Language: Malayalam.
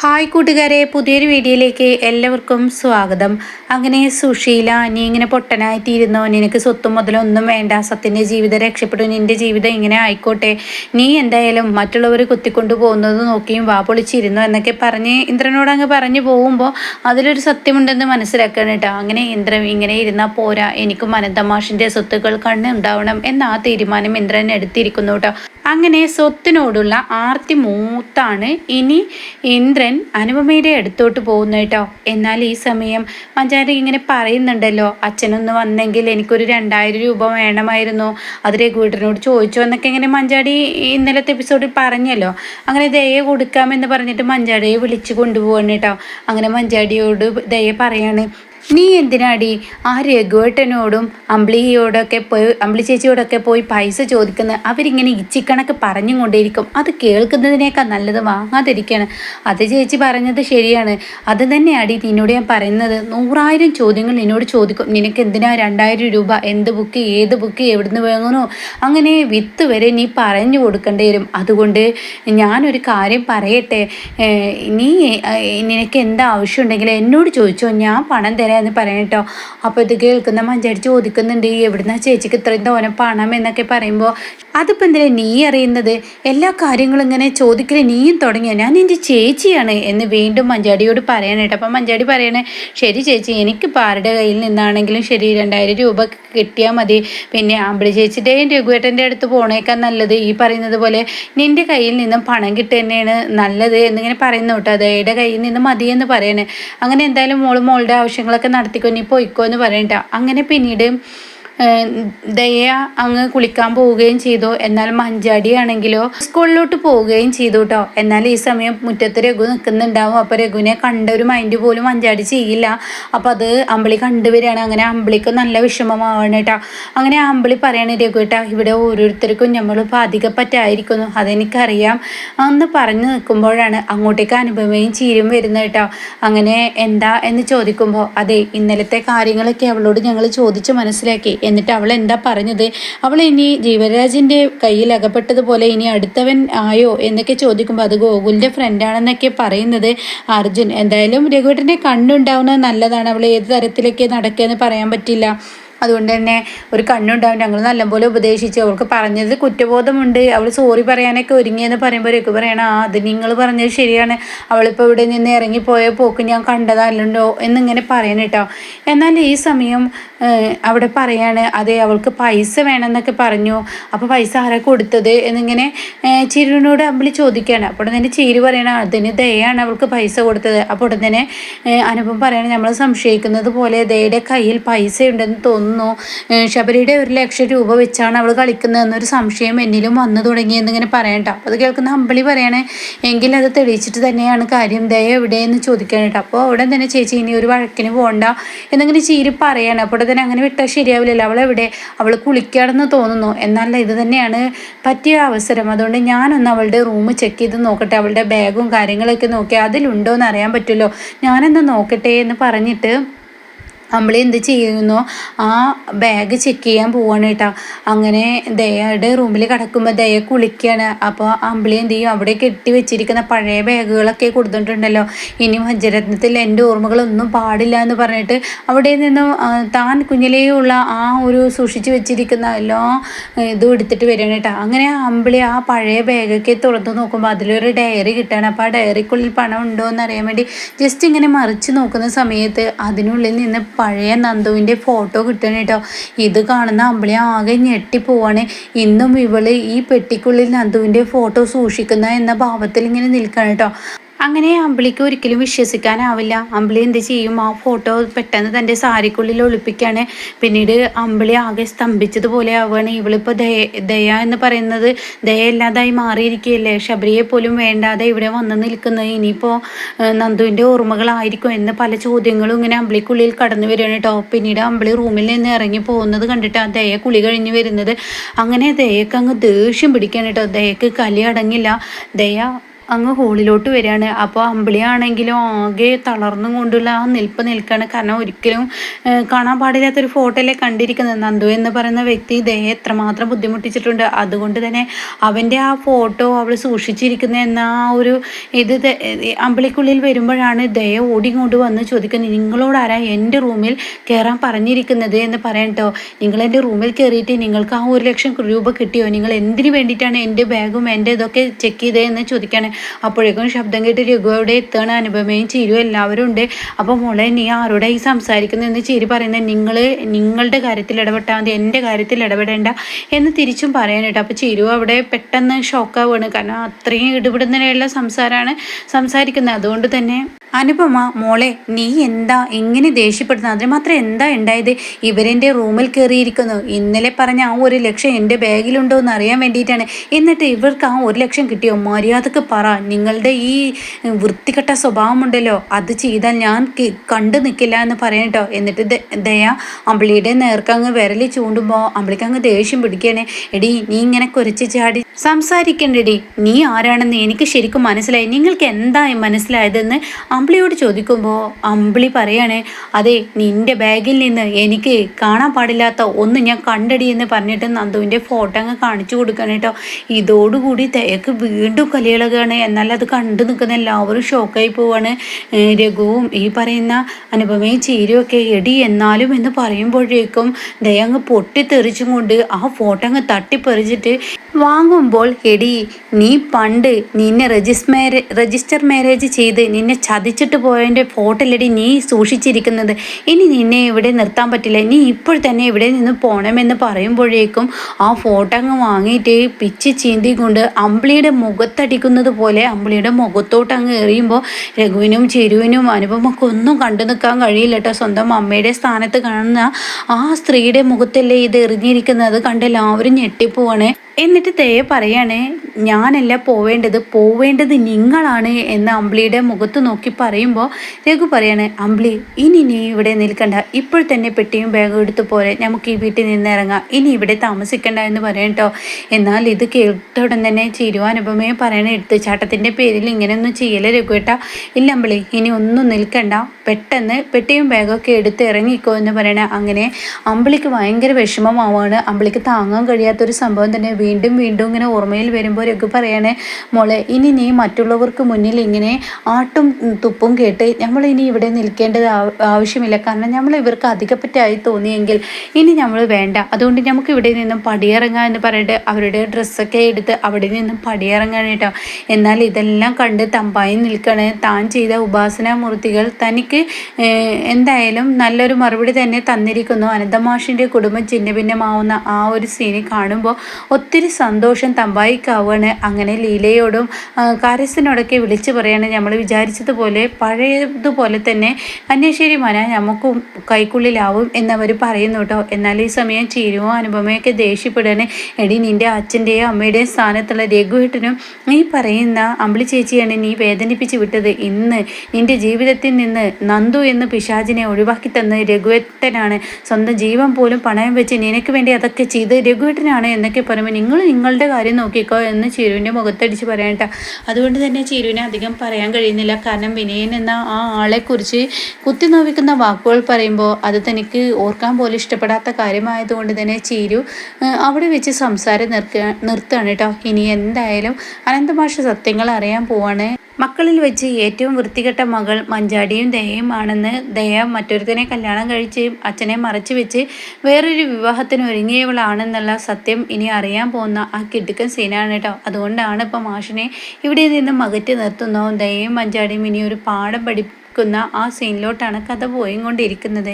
ഹായ് കൂട്ടുകാരെ പുതിയൊരു വീഡിയോയിലേക്ക് എല്ലാവർക്കും സ്വാഗതം. അങ്ങനെ സുശീല നീ ഇങ്ങനെ പൊട്ടനായിട്ടിരുന്നോ നിനക്ക് സ്വത്തും മുതലൊന്നും വേണ്ട. സത്യന്റെ ജീവിതം രക്ഷപ്പെടും. നിന്റെ ജീവിതം ഇങ്ങനെ ആയിക്കോട്ടെ. നീ എന്തായാലും മറ്റുള്ളവർ കുത്തിക്കൊണ്ടു പോകുന്നത് നോക്കിയും വാ പൊളിച്ചിരുന്നു എന്നൊക്കെ പറഞ്ഞ് ഇന്ദ്രനോട് അങ്ങ് പറഞ്ഞു പോകുമ്പോൾ അതിലൊരു സത്യമുണ്ടെന്ന് മനസ്സിലാക്കണം കേട്ടോ. അങ്ങനെ ഇന്ദ്രൻ ഇങ്ങനെ ഇരുന്നാൽ പോരാ. എനിക്കും അനന്തമാഷിന്റെ സ്വത്തുക്കൾ കണ്ണുണ്ടാവണം എന്ന ആ തീരുമാനം ഇന്ദ്രൻ എടുത്തിരിക്കുന്നു കേട്ടോ. അങ്ങനെ സ്വത്തിനോടുള്ള ആർത്തി മൂത്താണ് ഇനി ഇന്ദ്രൻ അനുപമയുടെ അടുത്തോട്ട് പോകുന്നു കേട്ടോ. എന്നാൽ ഈ സമയം മഞ്ചാരി ഇങ്ങനെ പറയുന്നുണ്ടല്ലോ അച്ഛനൊന്ന് വന്നെങ്കിൽ എനിക്കൊരു രണ്ടായിരം രൂപ വേണമായിരുന്നു. അത് രഘുവീട്ടനോട് ചോദിച്ചു എന്നൊക്കെ ഇങ്ങനെ മഞ്ചാടി ഇന്നലത്തെ എപ്പിസോഡിൽ പറഞ്ഞല്ലോ. അങ്ങനെ ദയ കൊടുക്കാമെന്ന് പറഞ്ഞിട്ട് മഞ്ചാടിയെ വിളിച്ചു കൊണ്ടുപോകണം കേട്ടോ. അങ്ങനെ മഞ്ചാടിയോട് ദയ പറയാണ് നീ എന്തിനാടി ആ രഘുവേട്ടനോടും അമ്പിളിയോടൊക്കെ പോയി അമ്പിളി ചേച്ചിയോടൊക്കെ പോയി പൈസ ചോദിക്കുന്നത് അവരിങ്ങനെ ഇച്ചിക്കണക്ക് പറഞ്ഞും കൊണ്ടേയിരിക്കും അത് കേൾക്കുന്നതിനേക്കാൾ നല്ലത് വാങ്ങാതിരിക്കുകയാണ് അത് ചേച്ചി പറഞ്ഞത് ശരിയാണ്. അത് തന്നെയാടി നിന്നോട് ഞാൻ പറയുന്നത്. നൂറായിരം ചോദ്യങ്ങൾ നിന്നോട് ചോദിക്കും. നിനക്ക് എന്തിനാ രണ്ടായിരം രൂപ? എന്ത് ബുക്ക് ഏത് ബുക്ക് എവിടുന്ന് വാങ്ങണോ അങ്ങനെ വിത്ത് വരെ നീ പറഞ്ഞു കൊടുക്കേണ്ടി വരും. അതുകൊണ്ട് ഞാനൊരു കാര്യം പറയട്ടെ. നീ നിനക്ക് എന്താ ആവശ്യമുണ്ടെങ്കിൽ എന്നോട് ചോദിച്ചോ. ഞാൻ പണം തരാം എന്ന് പറയട്ടോ അപ്പോൾ ഇത് കേൾക്കുന്ന മഞ്ചാടി ചോദിക്കുന്നുണ്ട് എവിടുന്ന ചേച്ചിക്ക് ഇത്രയും തോനെ പണം? എന്നൊക്കെ പറയുമ്പോൾ അതിപ്പോൾ എന്തിനാ നീ അറിയുന്നത്? എല്ലാ കാര്യങ്ങളും ഇങ്ങനെ ചോദിക്കൽ നീയും തുടങ്ങിയ? ഞാൻ എന്റെ ചേച്ചിയാണ് എന്ന് വീണ്ടും മഞ്ചാടിയോട് പറയാനായിട്ട് അപ്പം മഞ്ചാടി പറയണേ ശരി ചേച്ചി എനിക്ക് ആരുടെ കയ്യിൽ നിന്നാണെങ്കിലും ശരി രണ്ടായിരം രൂപ കിട്ടിയാൽ മതി. പിന്നെ ആമ്പിളി ചേച്ചിയുടെയും രഘുവേട്ടന്റെ അടുത്ത് പോണേക്കാൻ നല്ലത്. ഈ പറയുന്നത് പോലെ നിന്റെ കയ്യിൽ നിന്നും പണം കിട്ടുക നല്ലത് എന്നിങ്ങനെ പറയുന്നു കേട്ടോ. അതയുടെ കയ്യിൽ നിന്ന് മതിയെന്ന് പറയണേ. അങ്ങനെ എന്തായാലും മോൾ മോളുടെ ആവശ്യങ്ങളൊക്കെ നടത്തിക്കോ പോയിക്കോ എന്ന് പറയണ്ട അങ്ങനെ പിന്നീട് ദയ അങ്ങ് കുളിക്കാൻ പോവുകയും ചെയ്തു. എന്നാൽ മഞ്ചാടിയാണെങ്കിലോ സ്കൂളിലോട്ട് പോവുകയും ചെയ്തു കേട്ടോ എന്നാൽ ഈ സമയം മുറ്റത്ത് രഘു നിൽക്കുന്നുണ്ടാവും. അപ്പോൾ രഘുവിനെ കണ്ട ഒരു മൈൻഡ് പോലും മഞ്ചാടി ചെയ്യില്ല. അപ്പോൾ അത് അമ്പിളി കണ്ടുവരികയാണ്. അങ്ങനെ അമ്പിളിക്ക് നല്ല വിഷമമാവണം കേട്ടോ അങ്ങനെ അമ്പിളി പറയണ രഘു കേട്ടോ ഇവിടെ ഓരോരുത്തർക്കും നമ്മൾ ബാധിക്കപ്പറ്റായിരിക്കുന്നു അതെനിക്കറിയാം. അന്ന് പറഞ്ഞു നിൽക്കുമ്പോഴാണ് അങ്ങോട്ടേക്ക് അനുഭവയും ചീരും വരുന്നത് കേട്ടോ അങ്ങനെ എന്താ? എന്ന് ചോദിക്കുമ്പോൾ അതെ ഇന്നലത്തെ കാര്യങ്ങളൊക്കെ അവളോട് ഞങ്ങൾ ചോദിച്ച് മനസ്സിലാക്കി. എന്നിട്ട് അവൾ എന്താ പറഞ്ഞത്? അവൾ ഇനി ജീവരാജിന്റെ കയ്യിൽ അകപ്പെട്ടതുപോലെ ഇനി അടുത്തവൻ ആയോ എന്നൊക്കെ ചോദിക്കുമ്പോൾ അത് ഗോകുലിന്റെ ഫ്രണ്ടാണെന്നൊക്കെ പറയുന്നത്. അർജുൻ എന്തായാലും രഘുവേട്ടന്റെ കണ്ണുണ്ടാവുന്നത് നല്ലതാണ്. അവൾ ഏത് തരത്തിലൊക്കെ നടക്കുക എന്ന് പറയാൻ പറ്റില്ല. അതുകൊണ്ട് തന്നെ ഒരു കണ്ണുണ്ടാവും. ഞങ്ങൾ നല്ലപോലെ ഉപദേശിച്ചു. അവൾക്ക് പറഞ്ഞത് കുറ്റബോധമുണ്ട്. അവൾ സോറി പറയാനൊക്കെ ഒരുങ്ങിയെന്ന് പറയുമ്പോൾ രഘു പറയണം ആ അത് നിങ്ങൾ പറഞ്ഞത് ശരിയാണ്. അവളിപ്പോൾ ഇവിടെ നിന്ന് ഇറങ്ങിപ്പോയ പോക്ക് ഞാൻ കണ്ടതല്ലോ എന്നിങ്ങനെ പറയണം കേട്ടോ. എന്നാൽ ഈ സമയം അവിടെ പറയാണ് അതെ അവൾക്ക് പൈസ വേണമെന്നൊക്കെ പറഞ്ഞു. അപ്പോൾ പൈസ ആരാ കൊടുത്തത്? എന്നിങ്ങനെ ചിരുവിനോട് അമ്പിളി ചോദിക്കുകയാണ്. അപ്പോൾ തന്നെ ചിരി പറയണം അതിന് ദയാണ് അവൾക്ക് പൈസ കൊടുത്തത്. അപ്പോൾ തന്നെ അനുപം പറയണം നമ്മൾ സംശയിക്കുന്നത് പോലെ ദയുടെ കയ്യിൽ പൈസ ഉണ്ടെന്ന് തോന്നുന്നു. തോന്നുന്നു. ശബരിയുടെ ഒരു ലക്ഷം രൂപ വെച്ചാണ് അവൾ കളിക്കുന്നത് എന്നൊരു സംശയം എന്നിലും വന്നു തുടങ്ങിയെന്നിങ്ങനെ പറയണ്ട. അപ്പോൾ അത് കേൾക്കുന്ന അമ്പളി പറയണേ എങ്കിൽ അത് തെളിയിച്ചിട്ട് തന്നെയാണ് കാര്യം. ദയ എവിടെയെന്ന് ചോദിക്കാനായിട്ട് അപ്പോൾ അവിടെ തന്നെ ചേച്ചി ഇനി ഒരു വഴക്കിന് പോകണ്ട എന്നിങ്ങനെ ചീരി പറയാണ്. അപ്പോൾ തന്നെ അങ്ങനെ വിട്ടാൽ ശരിയാവില്ലല്ലോ. അവൾ എവിടെ? അവൾ കുളിക്കാണെന്ന് തോന്നുന്നു. എന്നല്ല ഇത് തന്നെയാണ് പറ്റിയ അവസരം. അതുകൊണ്ട് ഞാനൊന്ന് അവളുടെ റൂം ചെക്ക് ചെയ്ത് നോക്കട്ടെ. അവളുടെ ബാഗും കാര്യങ്ങളൊക്കെ നോക്കി. അതിലുണ്ടോ എന്ന് അറിയാൻ പറ്റുമല്ലോ. ഞാനെന്ന് നോക്കട്ടെ എന്ന് പറഞ്ഞിട്ട് അമ്പിളി എന്ത് ചെയ്യുന്നു? ആ ബാഗ് ചെക്ക് ചെയ്യാൻ പോവാണ് കേട്ടോ. അങ്ങനെ ദയയുടെ റൂമിൽ കിടക്കുമ്പോൾ ദയ കുളിക്കുകയാണ് അപ്പോൾ അമ്പിളി എന്ത് ചെയ്യും? അവിടെ കെട്ടി വെച്ചിരിക്കുന്ന പഴയ ബാഗുകളൊക്കെ കൊടുത്തിട്ടുണ്ടല്ലോ. ഇനി വജ്രത്നത്തിൽ എന്റെ ഓർമ്മകളൊന്നും പാടില്ല എന്ന് പറഞ്ഞിട്ട് അവിടെ നിന്നും താൻ കുഞ്ഞിലേയുള്ള ആ ഒരു സൂക്ഷിച്ചു വെച്ചിരിക്കുന്ന എല്ലാ ഇതും എടുത്തിട്ട് വരികയാണ് കേട്ടോ. അങ്ങനെ അമ്പിളി ആ പഴയ ബാഗൊക്കെ തുറന്നു നോക്കുമ്പോൾ അതിലൊരു ഡയറി കിട്ടുകയാണ് അപ്പോൾ ആ ഡയറിക്കുള്ളിൽ പണം ഉണ്ടോ എന്ന് അറിയാൻ വേണ്ടി ജസ്റ്റ് ഇങ്ങനെ മറിച്ച് നോക്കുന്ന സമയത്ത് അതിനുള്ളിൽ നിന്ന് പഴയ നന്ദുവിന്റെ ഫോട്ടോ കിട്ടണം കേട്ടോ ഇത് കാണുന്ന അമ്പിളി ആകെ ഞെട്ടിപ്പോവാണ് ഇന്നും ഇവൾ ഈ പെട്ടിക്കുള്ളിൽ നന്ദുവിന്റെ ഫോട്ടോ സൂക്ഷിക്കുന്ന എന്ന ഭാവത്തിൽ ഇങ്ങനെ നിൽക്കണം കേട്ടോ അങ്ങനെ അമ്പിളിക്ക് ഒരിക്കലും വിശ്വസിക്കാനാവില്ല. അമ്പിളി എന്ത് ചെയ്യും? ആ ഫോട്ടോ പെട്ടെന്ന് തന്റെ സാരിക്കുള്ളിൽ ഒളിപ്പിക്കുകയാണ് പിന്നീട് അമ്പിളി ആകെ സ്തംഭിച്ചതുപോലെ ആവുകയാണ്. ഇവളിപ്പോൾ ദയ ദയ എന്ന് പറയുന്നത് ദയ ഇല്ലാതായി മാറിയിരിക്കുകയല്ലേ? ശബരിയെ പോലും വേണ്ടാതെ ഇവിടെ വന്ന് നിൽക്കുന്നത്. ഇനിയിപ്പോൾ നന്ദുവിന്റെ ഓർമ്മകളായിരിക്കും എന്ന് പല ചോദ്യങ്ങളും ഇങ്ങനെ അമ്പിളിക്കുള്ളിൽ കടന്നു വരികയാണ് കേട്ടോ. പിന്നീട് അമ്പിളി റൂമിൽ നിന്ന് ഇറങ്ങി പോകുന്നത് കണ്ടിട്ട് ആ ദയ കുളി കഴിഞ്ഞ് വരുന്നത്. അങ്ങനെ ദയക്ക് അങ്ങ് ദേഷ്യം പിടിക്കുകയാണ് കേട്ടോ. ദയക്ക് കലി അടങ്ങില്ല. ദയ അങ്ങ് ഹോളിലോട്ട് വരികയാണ്. അപ്പോൾ അമ്പിളിയാണെങ്കിലും ആകെ തളർന്നും കൊണ്ടുള്ള ആ നിൽപ്പ് നിൽക്കുകയാണ് കാരണം ഒരിക്കലും കാണാൻ പാടില്ലാത്തൊരു ഫോട്ടോയിലെ കണ്ടിരിക്കുന്നത്. നന്ദു എന്ന് പറയുന്ന വ്യക്തി ഇദ്ദേഹം എത്രമാത്രം ബുദ്ധിമുട്ടിച്ചിട്ടുണ്ട്. അതുകൊണ്ട് തന്നെ അവന്റെ ആ ഫോട്ടോ അവൾ സൂക്ഷിച്ചിരിക്കുന്ന എന്ന ആ ഒരു ഇത് അമ്പിളിക്കുള്ളിൽ വരുമ്പോഴാണ് ദയ ഓടിക്കൊണ്ട് വന്ന് ചോദിക്കുന്നത് നിങ്ങളോടാരാ എന്റെ റൂമിൽ കയറാൻ പറഞ്ഞിരിക്കുന്നത്? എന്ന് പറയട്ടോ നിങ്ങൾ എന്റെ റൂമിൽ കയറിയിട്ട് നിങ്ങൾക്ക് ആ ഒരു ലക്ഷം രൂപ കിട്ടിയോ? നിങ്ങൾ എന്തിനു വേണ്ടിയിട്ടാണ് എന്റെ ബാഗും എന്റെ ഇതൊക്കെ ചെക്ക് ചെയ്തേ എന്ന് ചോദിക്കുകയാണ്. അപ്പോഴേക്കും ശബ്ദം കേട്ട് രഘു അവിടെ എത്താണ് അനുപമയും ചിരു എല്ലാവരും ഉണ്ട്. അപ്പോൾ മോളെ നീ ആരോടെ ഈ സംസാരിക്കുന്നതെന്ന് ചിരി പറയുന്നത്? നിങ്ങൾ നിങ്ങളുടെ കാര്യത്തിൽ ഇടപെട്ടാൽ മതി എന്റെ കാര്യത്തിൽ ഇടപെടേണ്ട എന്ന് തിരിച്ചും പറയാനായിട്ട് അപ്പോൾ ചിരു അവിടെ പെട്ടെന്ന് ഷോക്കാവുകയാണ് കാരണം അത്രയും ഇടപെടുന്നതിനുള്ള സംസാരമാണ് സംസാരിക്കുന്നത്. അതുകൊണ്ട് തന്നെ അനുപമ മോളെ നീ എന്താ എങ്ങനെ ദേഷ്യപ്പെടുന്നത്? അതിന് മാത്രം എന്താ ഉണ്ടായത്? ഇവരെന്റെ റൂമിൽ കയറിയിരിക്കുന്നു. ഇന്നലെ പറഞ്ഞ ആ ഒരു ലക്ഷം എന്റെ ബാഗിലുണ്ടോ എന്ന് അറിയാൻ വേണ്ടിയിട്ടാണ്. എന്നിട്ട് ഇവർക്ക് ആ ഒരു ലക്ഷം കിട്ടിയോ? മര്യാദയ്ക്ക് പറ. നിങ്ങളുടെ ഈ വൃത്തികെട്ട സ്വഭാവമുണ്ടല്ലോ അത് ചെയ്താൽ ഞാൻ കണ്ടു നിൽക്കില്ല എന്ന് പറയട്ടോ എന്നിട്ട് ദയ അമ്പിളിയുടെ നേർക്കങ്ങ് വിരലി ചൂണ്ടുമ്പോൾ അമ്പിളിക്കങ്ങ് ദേഷ്യം പിടിക്കണേ എടി നീ ഇങ്ങനെ കുരച്ച് ചാടി സംസാരിക്കണ്ടടി. നീ ആരാണെന്ന് എനിക്ക് ശരിക്കും മനസ്സിലായി. നിങ്ങൾക്ക് എന്താ മനസ്സിലായതെന്ന് അമ്പിളിയോട് ചോദിക്കുമ്പോൾ അമ്പിളി പറയാണ് അതെ നിന്റെ ബാഗിൽ നിന്ന് എനിക്ക് കാണാൻ പാടില്ലാത്ത ഒന്ന് ഞാൻ കണ്ടടി എന്ന് പറഞ്ഞിട്ട് നന്ദുവിന്റെ ഫോട്ടോ അങ്ങ് കാണിച്ചു കൊടുക്കണം കേട്ടോ ഇതോടുകൂടി തേക്ക് വീണ്ടും കലിയിളകാണ് എന്നാൽ അത് കണ്ടു നിൽക്കുന്ന എല്ലാവരും ഷോക്കായി പോവാണ്. രഘുവും ഈ പറയുന്ന അനുപമയും ഒക്കെ എടി എന്നാലും എന്ന് പറയുമ്പോഴേക്കും ദയ അങ്ങ് പൊട്ടിത്തെറിച്ചും കൊണ്ട് ആ ഫോട്ടോ അങ്ങ് തട്ടിപ്പറിച്ചിട്ട് വാങ്ങുമ്പോൾ എടി നീ പണ്ട് നിന്നെ രജിസ് മാരേ രജിസ്റ്റർ മാരേജ് ചെയ്ത് നിന്നെ ചതിച്ചിട്ട് പോയതിന്റെ ഫോട്ടോയിലടി നീ സൂക്ഷിച്ചിരിക്കുന്നത്. ഇനി നിന്നെ ഇവിടെ നിർത്താൻ പറ്റില്ല. നീ ഇപ്പോൾ തന്നെ ഇവിടെ നിന്ന് പോകണമെന്ന് പറയുമ്പോഴേക്കും ആ ഫോട്ടോ അങ്ങ് വാങ്ങിയിട്ട് പിച്ച് ചീന്തി കൊണ്ട് അമ്പിളിയുടെ മുഖത്തടിക്കുന്നത് പോലെ അമ്പിളിയുടെ മുഖത്തോട്ട് അങ്ങ് എറിയുമ്പോൾ രഘുവിനും ചെരുവിനും അനുപമൊക്കെ ഒന്നും കണ്ടു നിൽക്കാൻ കഴിയില്ല കേട്ടോ. സ്വന്തം അമ്മയുടെ സ്ഥാനത്ത് കാണുന്ന ആ സ്ത്രീയുടെ മുഖത്തല്ലേ ഇത് എറിഞ്ഞിരിക്കുന്നത്? കണ്ട് എല്ലാവരും ഞെട്ടിപ്പോവാണ്. എന്നിട്ട് തേയെ പറയാണ് ഞാനല്ല പോവേണ്ടത് പോവേണ്ടത് നിങ്ങളാണ് എന്ന് അമ്പിളിയുടെ മുഖത്ത് നോക്കി പറയുമ്പോൾ രഘു പറയാണ് അമ്പിളി ഇനി നീ ഇവിടെ നിൽക്കണ്ട. ഇപ്പോൾ തന്നെ പെട്ടിയും ബാഗും എടുത്ത് പോലെ നമുക്ക് ഈ വീട്ടിൽ നിന്ന് ഇറങ്ങാം. ഇനി ഇവിടെ താമസിക്കണ്ട എന്ന് പറയാം കേട്ടോ എന്നാൽ ഇത് കേട്ട ഉടൻ തന്നെ ചിരുവാനുപമയെ പറയണ ചാട്ടത്തിന്റെ പേരിൽ ഇങ്ങനെയൊന്നും ചെയ്യല രഘുവേട്ട ഇല്ല അമ്പിളി ഇനി ഒന്നും നിൽക്കണ്ട. പെട്ടെന്ന് പെട്ടിയും ബാഗൊക്കെ എടുത്ത് ഇറങ്ങിക്കോ എന്ന് പറയണ അങ്ങനെ അമ്പിളിക്ക് ഭയങ്കര വിഷമമാവാണ്. അമ്പിളിക്ക് താങ്ങാൻ കഴിയാത്തൊരു സംഭവം തന്നെ വീണ്ടും വീണ്ടും ഇങ്ങനെ ഓർമ്മയിൽ വരുമ്പോൾ രഘു പറയണേ മോളെ ഇനി നീ മറ്റുള്ളവർക്ക് മുന്നിൽ ഇങ്ങനെ ആട്ടും തുപ്പും കേട്ട് നമ്മൾ ഇനി ഇവിടെ നിൽക്കേണ്ടത് ആവശ്യമില്ല. കാരണം നമ്മൾ ഇവർക്ക് അധികപ്പറ്റായി തോന്നിയെങ്കിൽ ഇനി നമ്മൾ വേണ്ട. അതുകൊണ്ട് നമുക്ക് ഇവിടെ നിന്നും പടിയിറങ്ങാം എന്ന് പറഞ്ഞിട്ട് അവരുടെ ഡ്രസ്സൊക്കെ എടുത്ത് അവിടെ നിന്നും പടിയിറങ്ങാൻ കേട്ടോ. എന്നാൽ ഇതെല്ലാം കണ്ട് തമ്പായി നിൽക്കണേ. താൻ ചെയ്ത ഉപാസനാമൂർത്തികൾ തനിക്ക് എന്തായാലും നല്ലൊരു മറുപടി തന്നെ തന്നിരിക്കുന്നു. അനന്തമാഷിന്റെ കുടുംബം ചിന്ന ഭിന്നമാവുന്ന ആ ഒരു സീനി കാണുമ്പോൾ ഒത്തിരി സന്തോഷം സന്തോഷം തമ്പായിക്കാവാണ് അങ്ങനെ ലീലയോടും കാരസിനോടൊക്കെ വിളിച്ചു പറയാണ്. നമ്മൾ വിചാരിച്ചതുപോലെ പഴയതുപോലെ തന്നെ കന്യാശ്ശേരി മന നമുക്കും കൈക്കുള്ളിലാവും എന്നവർ പറയുന്നു കേട്ടോ എന്നാൽ ഈ സമയം ചീരുവോ അനുപമയൊക്കെ ദേഷ്യപ്പെടാണ്. എടി നിന്റെ അച്ഛന്റെയോ അമ്മയുടെയും സ്ഥാനത്തുള്ള രഘുവേട്ടനും നീ പറയുന്ന അമ്പിളി ചേച്ചിയാണ് നീ വേദനിപ്പിച്ച് വിട്ടത്. ഇന്ന് നിന്റെ ജീവിതത്തിൽ നിന്ന് നന്ദു എന്ന് പിശാചിനെ ഒഴിവാക്കി തന്ന രഘുവേട്ടനാണ്. സ്വന്തം ജീവൻ പോലും പണയം വെച്ച് നിനക്ക് വേണ്ടി അതൊക്കെ ചെയ്ത് രഘുവേട്ടനാണ് എന്നൊക്കെ പറയുമ്പോൾ നിങ്ങൾ നിങ്ങളുടെ കാര്യം നോക്കിക്കോ എന്ന് ചിരുവിന്റെ മുഖത്തടിച്ച് പറയണ്ട അതുകൊണ്ട് തന്നെ ചിരുവിനെ അധികം പറയാൻ കഴിയുന്നില്ല. കാരണം വിനയൻ എന്ന ആ ആളെക്കുറിച്ച് കുത്തി നോവിക്കുന്ന വാക്കുകൾ പറയുമ്പോൾ അത് തനിക്ക് ഓർക്കാൻ പോലും ഇഷ്ടപ്പെടാത്ത കാര്യമായതുകൊണ്ട് തന്നെ ചിരു അവിടെ വെച്ച് സംസാരം നിർത്തുക നിർത്തുകയാണ് കേട്ടോ. ഇനി എന്തായാലും അനന്തമാഷ സത്യങ്ങൾ അറിയാൻ പോവാണ്. മക്കളിൽ വെച്ച് ഏറ്റവും വൃത്തികെട്ട മകൾ മഞ്ചാടിയും ദയയുമാണെന്ന് ദയ മറ്റൊരുത്തനെ കല്യാണം കഴിച്ച് അച്ഛനെ മറച്ചു വെച്ച് വേറൊരു വിവാഹത്തിന് ഒരുങ്ങിയവളാണെന്നുള്ള സത്യം ഇനി അറിയാൻ പോകുന്ന ആ കിടുക്കൻ സീനാണ് കേട്ടോ. അതുകൊണ്ടാണ് ഇപ്പം മാഷിനെ ഇവിടെ നിന്ന് മകറ്റി നിർത്തുന്നതും ദയയും മഞ്ചാടിയും ഇനി ഒരു പാഠം പഠിക്കുന്ന ആ സീനിലോട്ടാണ് കഥ പോയിക്കൊണ്ടിരിക്കുന്നത്.